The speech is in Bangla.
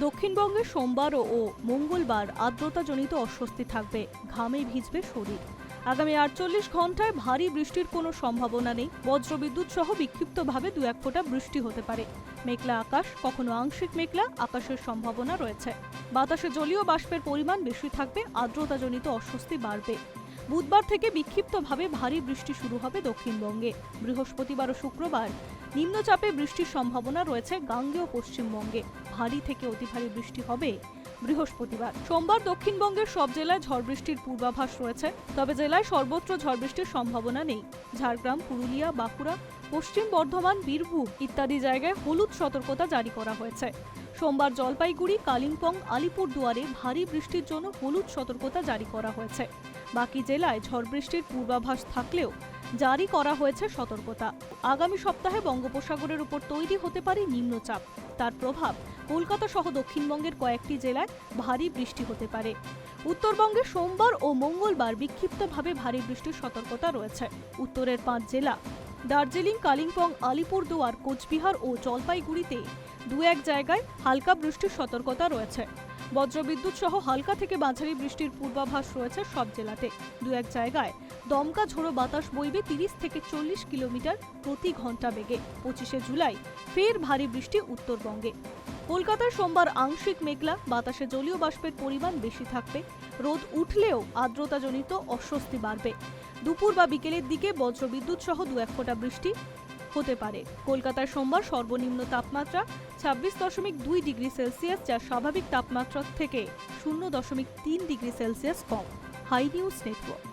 দক্ষিণবঙ্গে সোমবার ও মঙ্গলবার আর্দ্রতাজনিত অস্বস্তি থাকবে, ঘামে ভিজবে শরীর। আগামী আটচল্লিশ ঘন্টায় ভারী বৃষ্টির কোনো সম্ভাবনা নেই। বজ্রবিদ্যুৎ সহ বিক্ষিপ্তভাবে দু এক ফোঁটা বৃষ্টি হতে পারে। মেঘলা আকাশ, কখনো আংশিক মেঘলা, আকাশের সম্ভাবনা রয়েছে। বাতাসে জলীয় বাষ্পের পরিমাণ বেশি থাকবে, আর্দ্রতাজনিত অস্বস্তি বাড়বে। বুধবার থেকে বিক্ষিপ্তভাবে ভারী বৃষ্টি শুরু হবে দক্ষিণবঙ্গে। বৃহস্পতিবার ও শুক্রবার নিম্নচাপে বৃষ্টির সম্ভাবনা রয়েছে গাঙ্গেয় পশ্চিমবঙ্গে। ভারী থেকে অতি ভারী বৃষ্টি হবে বৃহস্পতিবার। সোমবার দক্ষিণবঙ্গের সব জেলায় ঝড় বৃষ্টির পূর্বাভাস রয়েছে, তবে জেলায় সর্বত্র ঝড় বৃষ্টির সম্ভাবনা নেই। ঝাড়গ্রাম, পুরুলিয়া, বাঁকুড়া, পশ্চিম বর্ধমান, বীরভূম ইত্যাদি জায়গায় হলুদ সতর্কতা জারি করা হয়েছে। সোমবার জলপাইগুড়ি, কালিম্পং, আলিপুরদুয়ারে ভারী বৃষ্টির জন্য হলুদ সতর্কতা জারি করা হয়েছে। বাকি জেলায় ঝড় বৃষ্টির পূর্বাভাস থাকলেও জারি করা হয়েছে সতর্কতা। আগামী সপ্তাহে বঙ্গোপসাগরের উপর তৈরি হতে পারে নিম্নচাপ। তার প্রভাব কলকাতা সহ দক্ষিণবঙ্গের কয়েকটি জেলায় ভারী বৃষ্টি হতে পারে। উত্তরবঙ্গে সোমবার ও মঙ্গলবার বিক্ষিপ্তভাবে ভারী বৃষ্টির সতর্কতা রয়েছে। উত্তরের পাঁচ জেলা দার্জিলিং, কালিম্পং, আলিপুরদুয়ার, কোচবিহার ও জলপাইগুড়িতে দু এক জায়গায় হালকা বৃষ্টির সতর্কতা রয়েছে। বজ্রবিদ্যুৎ সহ হালকা থেকে মাঝারি বৃষ্টির পূর্বাভাস রয়েছে সব জেলাতে। দু এক জায়গায় দমকা ঝোড়ো বাতাস বইবে তিরিশ থেকে চল্লিশ কিলোমিটার প্রতি ঘণ্টা বেগে। পঁচিশে জুলাই ফের ভারী বৃষ্টি উত্তরবঙ্গে। কলকাতায় সোমবার আংশিক মেঘলা, বাতাসে জলীয় বাষ্পের পরিমাণ বেশি থাকবে। রোদ উঠলেও আর্দ্রতাজনিত অস্বস্তি বাড়বে। দুপুর বা বিকেলের দিকে বজ্রবিদ্যুৎ সহ দু এক ফোঁটা বৃষ্টি। হতে পারে। কলকাতার সোমবার সর্বনিম্ন তাপমাত্রা ছাব্বিশ দশমিক দুই ডিগ্রি সেলসিয়াস, যা স্বাভাবিক তাপমাত্রার থেকে শূন্য দশমিক তিন ডিগ্রি সেলসিয়াস কম। High news network.